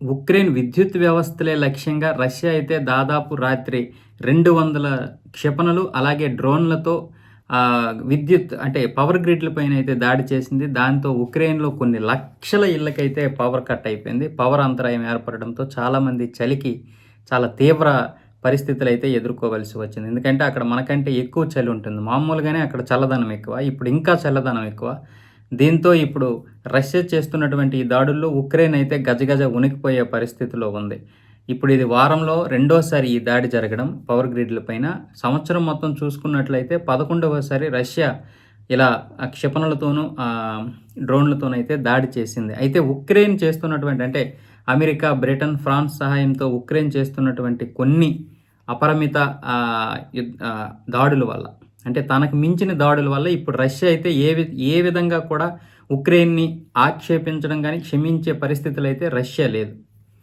Ukraine విద్యుత్ వ్యవస్థలే లక్ష్యంగా Russia అయితే దాదాపు రాత్రి రెండు వందల క్షిపణులు అలాగే డ్రోన్లతో విద్యుత్ అంటే పవర్ గ్రిడ్ల పైన అయితే దాడి చేసింది. దాంతో ఉక్రెయిన్లో కొన్ని లక్షల ఇళ్ళకైతే పవర్ కట్ అయిపోయింది. పవర్ అంతరాయం ఏర్పడడంతో చాలామంది చలికి చాలా తీవ్ర పరిస్థితులు అయితే ఎదుర్కోవాల్సి వచ్చింది. ఎందుకంటే అక్కడ మనకంటే ఎక్కువ చలి ఉంటుంది. మామూలుగానే అక్కడ చల్లదనం ఎక్కువ. ఇప్పుడు ఇంకా చల్లదనం ఎక్కువ. దీంతో ఇప్పుడు రష్యా చేస్తున్నటువంటి ఈ దాడుల్లో ఉక్రెయిన్ అయితే గజగజ ఉనికిపోయే పరిస్థితిలో ఉంది. ఇప్పుడు ఇది వారంలో రెండోసారి ఈ దాడి జరగడం పవర్ గ్రిడ్ల పైన సంవత్సరం మొత్తం చూసుకున్నట్లయితే పదకొండవసారి రష్యా ఇలా క్షిపణులతోనూ డ్రోన్లతోనైతే దాడి చేసింది. అయితే ఉక్రెయిన్ చేస్తున్నటువంటి అంటే అమెరికా బ్రిటన్ ఫ్రాన్స్ సహాయంతో ఉక్రెయిన్ చేస్తున్నటువంటి కొన్ని అపరిమిత దాడుల వల్ల అంటే తనకు మించిన దాడుల వల్ల ఇప్పుడు రష్యా అయితే ఏ వి ఏ విధంగా కూడా ఉక్రెయిన్ని ఆక్షేపించడం కానీ క్షమించే పరిస్థితులు అయితే రష్యా లేదు.